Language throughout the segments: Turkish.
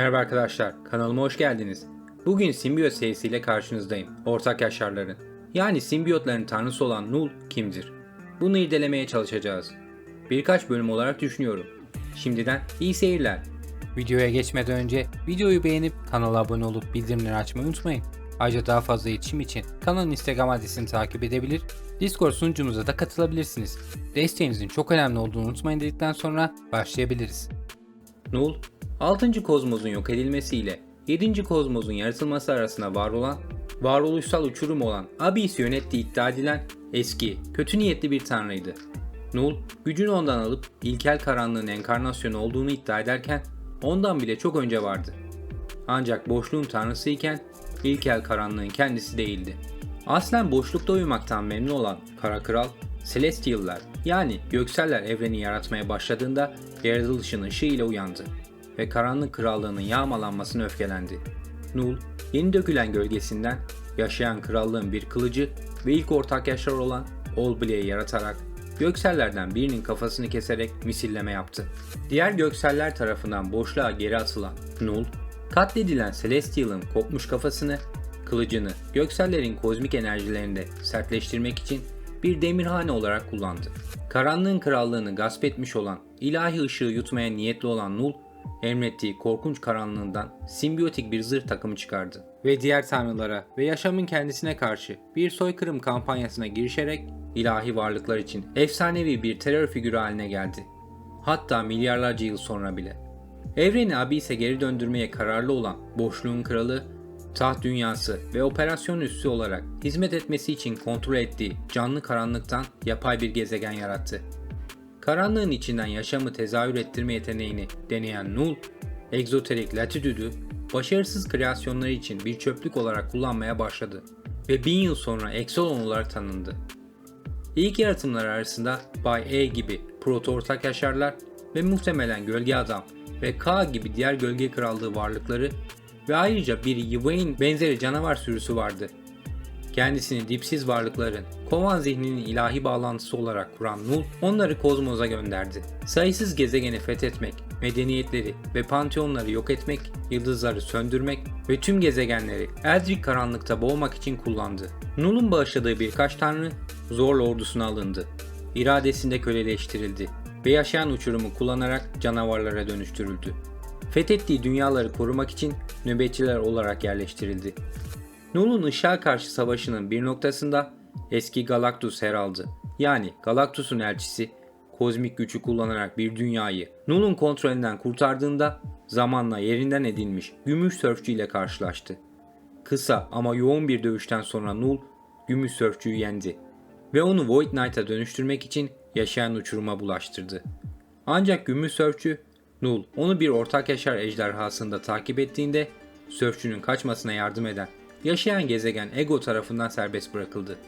Merhaba arkadaşlar, kanalıma hoş geldiniz. Bugün simbiyot serisiyle karşınızdayım. Ortak yaşarların. Yani simbiyotların tanrısı olan Null kimdir? Bunu irdelemeye çalışacağız. Birkaç bölüm olarak düşünüyorum. Şimdiden iyi seyirler. Videoya geçmeden önce videoyu beğenip kanala abone olup bildirimleri açmayı unutmayın. Ayrıca daha fazla iletişim için kanalın Instagram adresini takip edebilir, Discord sunucumuza da katılabilirsiniz. Desteğinizin çok önemli olduğunu unutmayın dedikten sonra başlayabiliriz. Null, 6. kozmosun yok edilmesiyle 7. kozmosun yaratılması arasında var olan, varoluşsal uçurum olan Abyss'i yönettiği iddia edilen eski, kötü niyetli bir tanrıydı. Null, gücünü ondan alıp ilkel karanlığın enkarnasyonu olduğunu iddia ederken ondan bile çok önce vardı. Ancak boşluğun tanrısı iken ilkel karanlığın kendisi değildi. Aslen boşlukta uyumaktan memnun olan Kara Kral, Celestial'lar yani gökseller evreni yaratmaya başladığında yaratılışın ışığı ile uyandı ve karanlık krallığının yağmalanmasına öfkelendi. Null, yeni dökülen gölgesinden yaşayan krallığın bir kılıcı ve ilk ortak yaşar olan Olble'yi yaratarak göksellerden birinin kafasını keserek misilleme yaptı. Diğer gökseller tarafından boşluğa geri atılan Null, katledilen Celestial'ın kopmuş kafasını, kılıcını göksellerin kozmik enerjilerinde sertleştirmek için bir demirhane olarak kullandı. Karanlığın krallığını gasp etmiş olan, ilahi ışığı yutmaya niyetli olan Null, emrettiği korkunç karanlığından simbiyotik bir zırh takımı çıkardı. Ve diğer tanrılara ve yaşamın kendisine karşı bir soykırım kampanyasına girişerek ilahi varlıklar için efsanevi bir terör figürü haline geldi. Hatta milyarlarca yıl sonra bile. Evreni Abyss'e geri döndürmeye kararlı olan Boşluğun Kralı, taht dünyası ve operasyon üssü olarak hizmet etmesi için kontrol ettiği canlı karanlıktan yapay bir gezegen yarattı. Karanlığın içinden yaşamı tezahür ettirme yeteneğini deneyen Null, egzoterik latitüdü başarısız kreasyonları için bir çöplük olarak kullanmaya başladı ve bin yıl sonra Exolon olarak tanındı. İlk yaratımlar arasında Bay E gibi proto ortak yaşarlar ve muhtemelen Gölge Adam ve K gibi diğer gölge krallığı varlıkları ve ayrıca bir Yvain benzeri canavar sürüsü vardı. Kendisini dipsiz varlıkların, kovan zihninin ilahi bağlantısı olarak kuran Null, onları kozmoza gönderdi. Sayısız gezegeni fethetmek, medeniyetleri ve panteonları yok etmek, yıldızları söndürmek ve tüm gezegenleri Eldritch karanlıkta boğmak için kullandı. Null'un bağışladığı birkaç tanrı zorla ordusuna alındı. İradesinde köleleştirildi ve yaşayan uçurumu kullanarak canavarlara dönüştürüldü. Fethettiği dünyaları korumak için nöbetçiler olarak yerleştirildi. Null'un ışığa karşı savaşının bir noktasında eski Galactus Herald'ı yani Galactus'un elçisi kozmik gücü kullanarak bir dünyayı Null'un kontrolünden kurtardığında zamanla yerinden edilmiş gümüş sörfçü ile karşılaştı. Kısa ama yoğun bir dövüşten sonra Null gümüş sörfçüyü yendi ve onu Void Knight'a dönüştürmek için yaşayan uçuruma bulaştırdı. Ancak gümüş sörfçü Null onu bir ortak yaşar ejderhasında takip ettiğinde sörfçünün kaçmasına yardım eden yaşayan gezegen Ego tarafından serbest bırakıldı.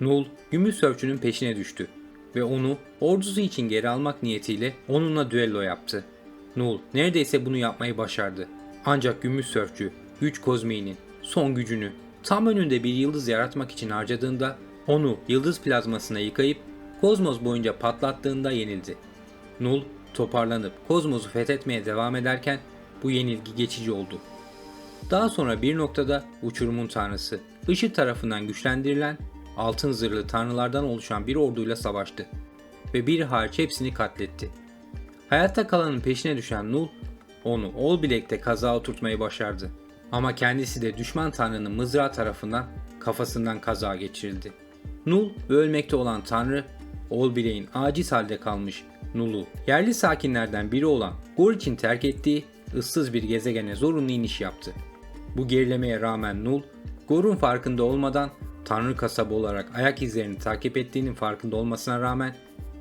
Null, gümüş sörfçünün peşine düştü ve onu ordusu için geri almak niyetiyle onunla düello yaptı. Null neredeyse bunu yapmayı başardı. Ancak gümüş sörfçü güç kozmiğinin son gücünü tam önünde bir yıldız yaratmak için harcadığında onu yıldız plazmasına yıkayıp kozmos boyunca patlattığında yenildi. Null toparlanıp kozmosu fethetmeye devam ederken bu yenilgi geçici oldu. Daha sonra bir noktada uçurumun tanrısı, Işık tarafından güçlendirilen altın zırhlı tanrılardan oluşan bir orduyla savaştı ve bir hariç hepsini katletti. Hayatta kalanın peşine düşen Null, onu Ol bilekte kaza oturtmayı başardı. Ama kendisi de düşman tanrının mızrağı tarafından kafasından kaza geçirildi. Null ve ölmekte olan tanrı, Ol bileğin aciz halde kalmış Null'u yerli sakinlerden biri olan Gor için terk ettiği ıssız bir gezegene zorunlu iniş yaptı. Bu gerilemeye rağmen Null, Gor'un farkında olmadan Tanrı kasabı olarak ayak izlerini takip ettiğinin farkında olmasına rağmen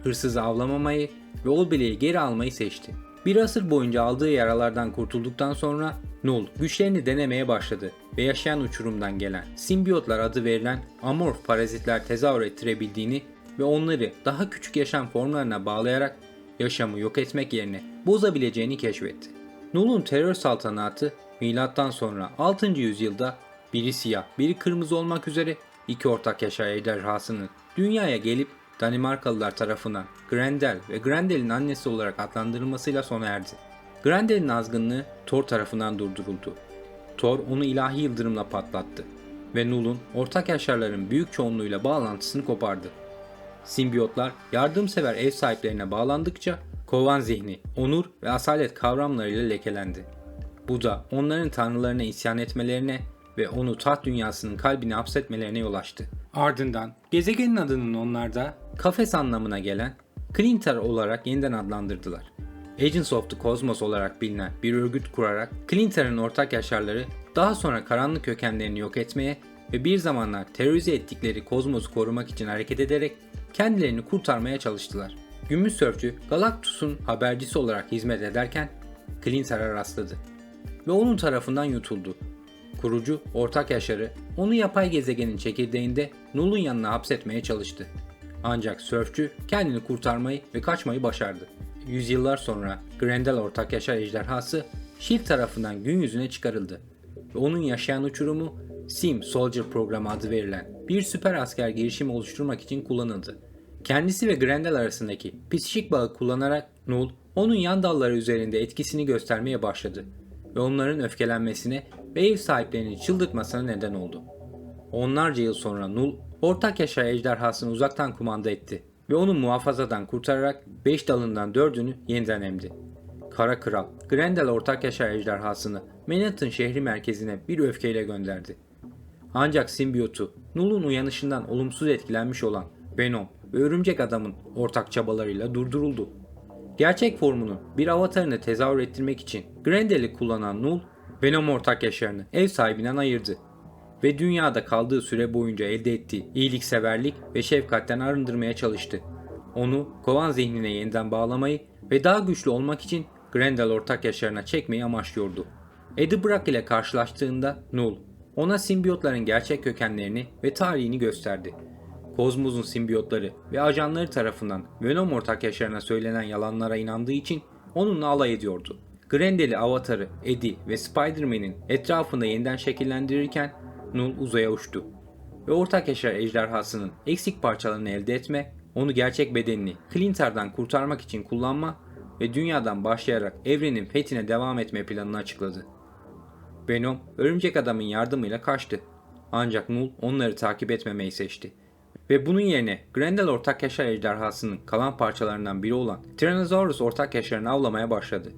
hırsızı avlamamayı ve Olbile'yi geri almayı seçti. Bir asır boyunca aldığı yaralardan kurtulduktan sonra Null güçlerini denemeye başladı ve yaşayan uçurumdan gelen simbiyotlar adı verilen amorf parazitler tezahür ettirebildiğini ve onları daha küçük yaşam formlarına bağlayarak yaşamı yok etmek yerine bozabileceğini keşfetti. Null'un terör saltanatı milattan sonra 6. yüzyılda biri siyah, biri kırmızı olmak üzere iki ortak yaşar ejderhasının dünyaya gelip Danimarkalılar tarafından Grendel ve Grendel'in annesi olarak adlandırılmasıyla sona erdi. Grendel'in azgınlığı Thor tarafından durduruldu. Thor onu ilahi yıldırımla patlattı ve Null'un ortak yaşarların büyük çoğunluğuyla bağlantısını kopardı. Simbiyotlar yardımsever ev sahiplerine bağlandıkça kovan zihni, onur ve asalet kavramlarıyla lekelendi. Bu da onların tanrılarına isyan etmelerine ve onu taht dünyasının kalbine hapsetmelerine yol açtı. Ardından gezegenin adının onlarda kafes anlamına gelen Clintar olarak yeniden adlandırdılar. Agents of the Cosmos olarak bilinen bir örgüt kurarak Clintar'ın ortak yaşarları daha sonra karanlık kökenlerini yok etmeye ve bir zamanlar terörize ettikleri kozmosu korumak için hareket ederek kendilerini kurtarmaya çalıştılar. Gümüş Sörfçü Galactus'un habercisi olarak hizmet ederken Clintar'a rastladı ve onun tarafından yutuldu. Kurucu, ortak yaşarı, onu yapay gezegenin çekirdeğinde Null'un yanına hapsetmeye çalıştı. Ancak sörfçü kendini kurtarmayı ve kaçmayı başardı. Yüzyıllar sonra Grendel ortak yaşar ejderhası Shield tarafından gün yüzüne çıkarıldı ve onun yaşayan uçurumu Sim Soldier programı adı verilen bir süper asker girişimi oluşturmak için kullanıldı. Kendisi ve Grendel arasındaki psikik bağı kullanarak Null, onun yan dalları üzerinde etkisini göstermeye başladı ve onların öfkelenmesine ve ev sahiplerini çıldırtmasına neden oldu. Onlarca yıl sonra Null, ortak yaşar ejderhasını uzaktan kumanda etti ve onu muhafazadan kurtararak 5 dalından 4'ünü yeniden emdi. Kara Kral, Grendel ortak yaşar ejderhasını Manhattan şehri merkezine bir öfkeyle gönderdi. Ancak simbiyotu, Null'un uyanışından olumsuz etkilenmiş olan Venom ve Örümcek Adam'ın ortak çabalarıyla durduruldu. Gerçek formunu bir avatarını tezahür ettirmek için Grendel'i kullanan Null, Venom ortak yaşarını ev sahibinden ayırdı ve dünyada kaldığı süre boyunca elde ettiği iyilikseverlik ve şefkatten arındırmaya çalıştı. Onu kovan zihnine yeniden bağlamayı ve daha güçlü olmak için Grendel ortak yaşarına çekmeyi amaçlıyordu. Eddie Brock ile karşılaştığında Null, ona simbiyotların gerçek kökenlerini ve tarihini gösterdi. Kozmos'un simbiyotları ve ajanları tarafından Venom ortak yaşarına söylenen yalanlara inandığı için onunla alay ediyordu. Grendel'i avatarı, Eddie ve Spider-Man'in etrafında yeniden şekillendirirken Null uzaya uçtu. Ve ortak yaşar ejderhasının eksik parçalarını elde etme, onu gerçek bedenini Clintar'dan kurtarmak için kullanma ve dünyadan başlayarak evrenin fethine devam etme planını açıkladı. Venom, örümcek adamın yardımıyla kaçtı. Ancak Null onları takip etmemeyi seçti. Ve bunun yerine Grendel ortak yaşar ejderhasının kalan parçalarından biri olan Tyrannosaurus ortak yaşarını avlamaya başladı.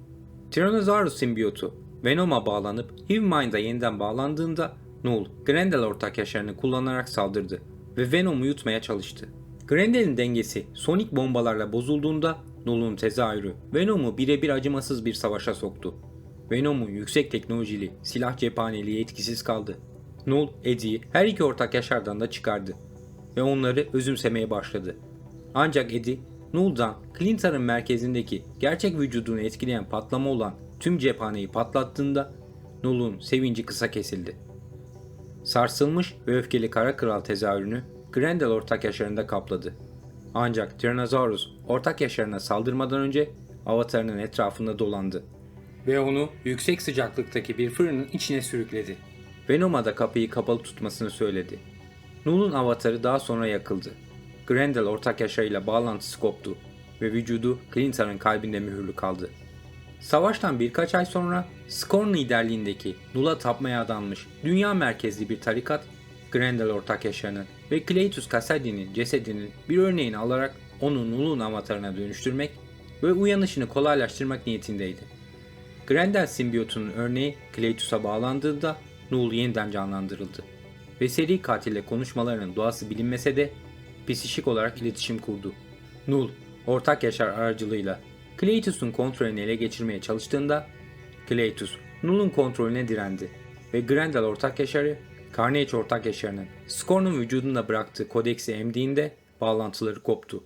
Tyrannosaurus simbiyotu Venom'a bağlanıp Hivemind'a yeniden bağlandığında Null, Grendel ortak yaşarını kullanarak saldırdı ve Venom'u yutmaya çalıştı. Grendel'in dengesi sonik bombalarla bozulduğunda Null'un tezahürü Venom'u birebir acımasız bir savaşa soktu. Venom'un yüksek teknolojili silah cephaneliği etkisiz kaldı. Null, Eddie'yi her iki ortak yaşardan da çıkardı ve onları özümsemeye başladı. Ancak Eddie, Null'dan Clintar'ın merkezindeki gerçek vücudunu etkileyen patlama olan tüm cephaneyi patlattığında Null'un sevinci kısa kesildi. Sarsılmış ve öfkeli kara kral tezahürünü Grendel ortak yaşarında kapladı. Ancak Tyrannosaurus ortak yaşarına saldırmadan önce avatarının etrafında dolandı ve onu yüksek sıcaklıktaki bir fırının içine sürükledi. Venom'a da kapıyı kapalı tutmasını söyledi. Null'un avatarı daha sonra yakıldı. Grendel ortak yaşarıyla bağlantısı koptu ve vücudu Clintar'ın kalbinde mühürlü kaldı. Savaştan birkaç ay sonra Scorn liderliğindeki Null'a tapmaya adanmış dünya merkezli bir tarikat Grendel ortak yaşarının ve Cleitus Cassidy'nin cesedinin bir örneğini alarak onu Null'un avatarına dönüştürmek ve uyanışını kolaylaştırmak niyetindeydi. Grendel simbiyotunun örneği Cleitus'a bağlandığında Null yeniden canlandırıldı ve seri katille konuşmalarının doğası bilinmese de psişik olarak iletişim kurdu. Null, ortak yaşar aracılığıyla Cleitus'un kontrolünü ele geçirmeye çalıştığında Cleitus, Null'un kontrolüne direndi ve Grendel ortak yaşarı, Carnage ortak yaşarının Scorn'un vücudunda bıraktığı kodeksi emdiğinde bağlantıları koptu.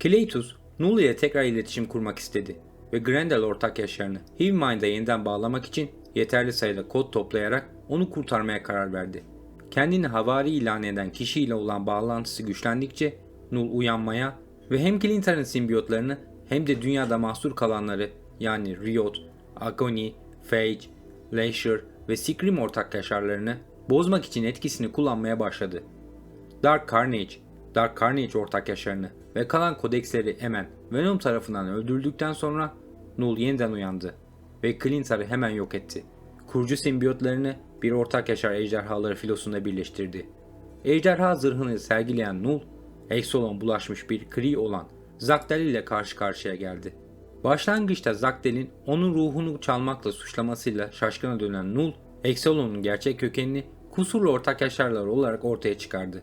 Cleitus, Null ile tekrar iletişim kurmak istedi ve Grendel ortak yaşarını Hivemind'a yeniden bağlamak için yeterli sayıda kod toplayarak onu kurtarmaya karar verdi. Kendini havari ilan eden kişiyle olan bağlantısı güçlendikçe Null uyanmaya ve hem Clintar'ın simbiyotlarını hem de dünyada mahsur kalanları yani Riot, Agony, Phage, Leisure ve Scream ortak yaşarlarını bozmak için etkisini kullanmaya başladı. Dark Carnage, Dark Carnage ortak yaşarını ve kalan kodeksleri emen Venom tarafından öldürüldükten sonra Null yeniden uyandı ve Clintar'ı hemen yok etti. Kurucu simbiyotlarını bir ortak yaşar ejderhaları filosunda birleştirdi. Ejderha zırhını sergileyen Null, Exolon bulaşmış bir Kree olan Zakdel ile karşı karşıya geldi. Başlangıçta Zakdel'in onun ruhunu çalmakla suçlamasıyla şaşkına dönen Null, Exolon'un gerçek kökenini kusurlu ortak yaşarlar olarak ortaya çıkardı.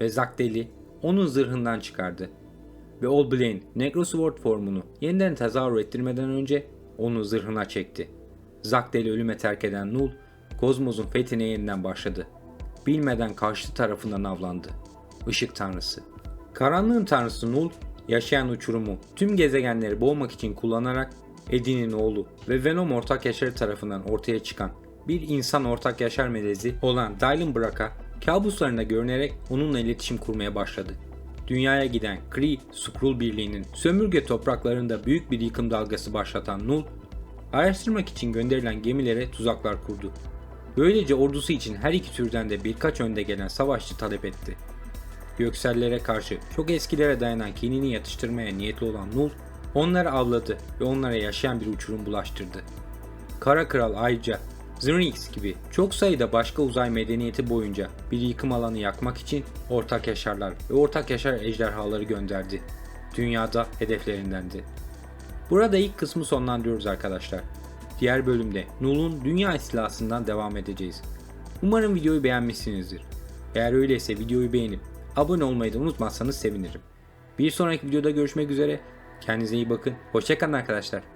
Ve Zakdel'i onun zırhından çıkardı. Ve All Blaine Necrosword formunu yeniden tezahür ettirmeden önce onu zırhına çekti. Zakdel'i ölüme terk eden Null, Kozmos'un fethine yeniden başladı. Bilmeden karşı tarafından avlandı. Işık tanrısı. Karanlığın tanrısı Null, yaşayan uçurumu tüm gezegenleri boğmak için kullanarak Eddie'nin oğlu ve Venom ortak yaşarı tarafından ortaya çıkan bir insan ortak yaşar melezi olan Dylan Brack'a kabuslarında görünerek onunla iletişim kurmaya başladı. Dünyaya giden Kree Skrull Birliği'nin sömürge topraklarında büyük bir yıkım dalgası başlatan Null, araştırmak için gönderilen gemilere tuzaklar kurdu. Böylece ordusu için her iki türden de birkaç önde gelen savaşçı talep etti. Göksellere karşı çok eskilere dayanan kinini yatıştırmaya niyetli olan Null, onları avladı ve onlara yaşayan bir uçurum bulaştırdı. Kara Kral ayrıca Zernix gibi çok sayıda başka uzay medeniyeti boyunca bir yıkım alanı yakmak için ortak yaşarlar ve ortak yaşar ejderhaları gönderdi. Dünyada hedeflerindendi. Burada ilk kısmı sonlandırıyoruz arkadaşlar. Diğer bölümde Null'un dünya istilasından devam edeceğiz. Umarım videoyu beğenmişsinizdir. Eğer öyleyse videoyu beğenip abone olmayı da unutmazsanız sevinirim. Bir sonraki videoda görüşmek üzere. Kendinize iyi bakın. Hoşçakalın arkadaşlar.